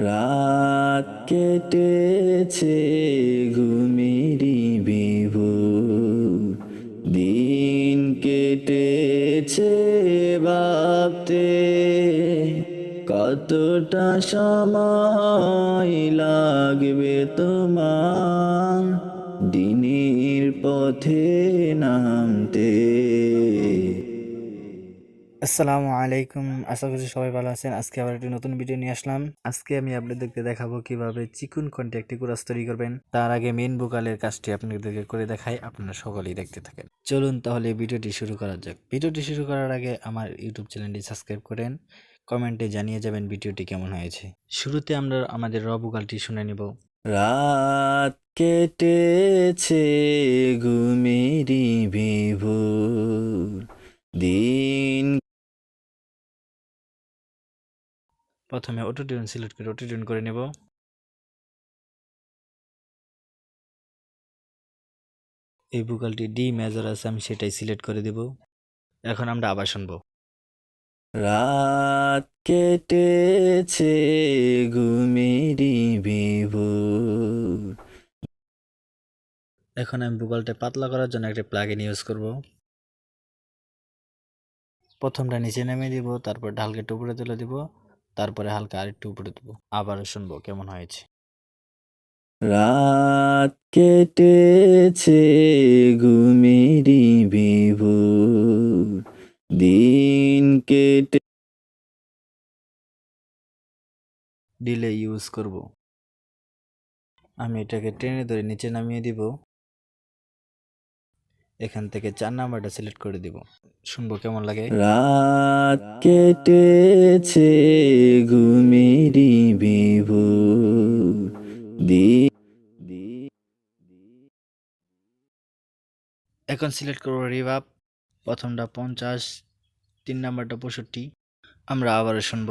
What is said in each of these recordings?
রাত কেটেছে ঘুমিরি বিভু। দিন কেটেছে ভাবতে কতটা সময় লাগবে তোমার? দিনের পথে নামতে আসসালামু আলাইকুম। আশা করি সবাই ভালো আছেন। আজকে আবার একটি নতুন ভিডিও নিয়ে আসলাম। আজকে আমি আপনাদেরকে দেখাবো কীভাবে চিকুন কন্টে একটি কুরাস তৈরি করবেন। তার আগে মেন বোকালের কাজটি আপনাদেরকে করে দেখাই। আপনারা সকলেই দেখতে থাকেন। চলুন তাহলে ভিডিওটি শুরু করা যাক। ভিডিওটি শুরু করার আগে আমার ইউটিউব চ্যানেলটি সাবস্ক্রাইব করেন। কমেন্টে জানিয়ে যাবেন ভিডিওটি কেমন হয়েছে। শুরুতে আমরা আমাদের র বোকালটি শুনে নিব। রাত কেটেছে ঘুমেরি বিভোর। দিন প্রথমে অটোটিউন সিলেক্ট করে অটোটিউন করে নেব। এই ভোকালটি ডি মেজর আছে আমি সেটাই সিলেক্ট করে দেব। এখন আমরা আবার শুনব। রাত কেটেছে ঘুমেরি বিভোর। এখন আমি ভূগোলটা পাতলা করার জন্য একটা প্লাগইন ইউজ করব। প্রথমটা নিচে নামিয়ে দিব তারপর ঢালকে উপরে তুলে দিব। তারপরে হালকা আরেকটু উপরে দেবো আবারও শুনব কেমন হয়েছে। রাত কেটেছে ঘুমেরি বিভোর। দিন কেটে ডিলে ইউজ করব। আমি এটাকে টেনে ধরে নিচে নামিয়ে দিব। এখান থেকে চার নাম্বারটা সিলেক্ট করে দিব। শুনব কেমন লাগে? রাত কেটেছে ঘুমেরি বিভোর দিন এখন সিলেক্ট করব রিভাব প্রথমটা পঞ্চাশ তিন নাম্বারটা পঁয়ষট্টি। আমরা আবারও শুনব।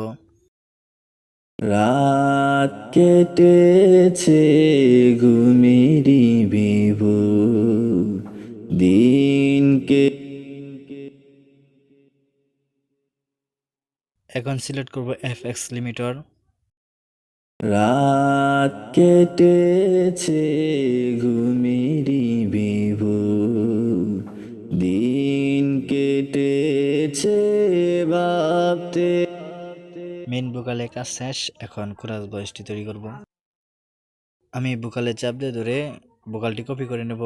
রাত কেটেছে ঘুমেরি বিভোর দিন কে এখন সিলেক্ট করব এফ এক্স লিমিটর। রাত কেটেছে ঘুমেরি বিভোর দিন কেটেছে ভাবতে। মেন বোকালে কাজ শেষ এখন কোরাস বয়সটি তৈরি করব। আমি বোকালে চাপ দিয়ে ধরে বোকালটি কপি করে নেব।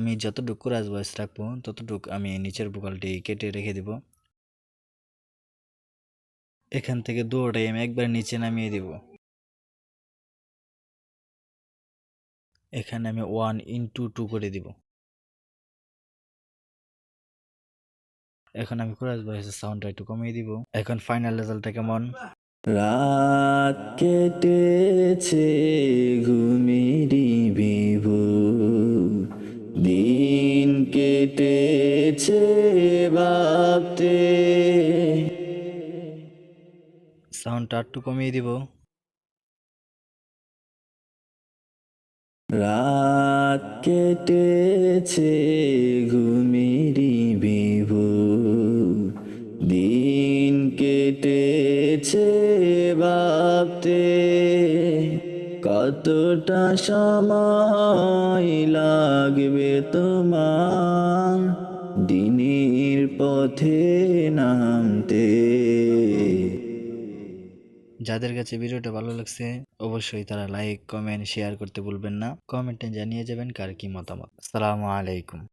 আমি যতটুকু কোরাস বয়স রাখব, ততটুকু আমি নিচের বোকালটি কেটে রেখে দিব। এখান থেকে দুটোটাই আমি একবার নিচে নামিয়ে দিব। এখানে আমি ওয়ান ইন্টু টু করে দিব। এখন আমি কোরাস বয়সের সাউন্ডটা একটু কমিয়ে দিব। এখন ফাইনাল রেজাল্টটা কেমন? রাত কেটেছে ঘুমেরি বিভোর দিন কেটেছে ভাবতে সাউন্ডটা একটু কমিয়ে দিব। রাত কেটেছে ঘুমেরি বিভোর দিন কেটেছে ভাবতে কতটা সময় লাগবে তোমার? দিনের পথে নামতে। যাদের কাছে ভিডিওটা ভালো লাগছে, অবশ্যই তারা লাইক কমেন্ট শেয়ার করতে ভুলবেন না। কমেন্টে জানিয়ে যাবেন কার কি মতামত। আসসালামু আলাইকুম।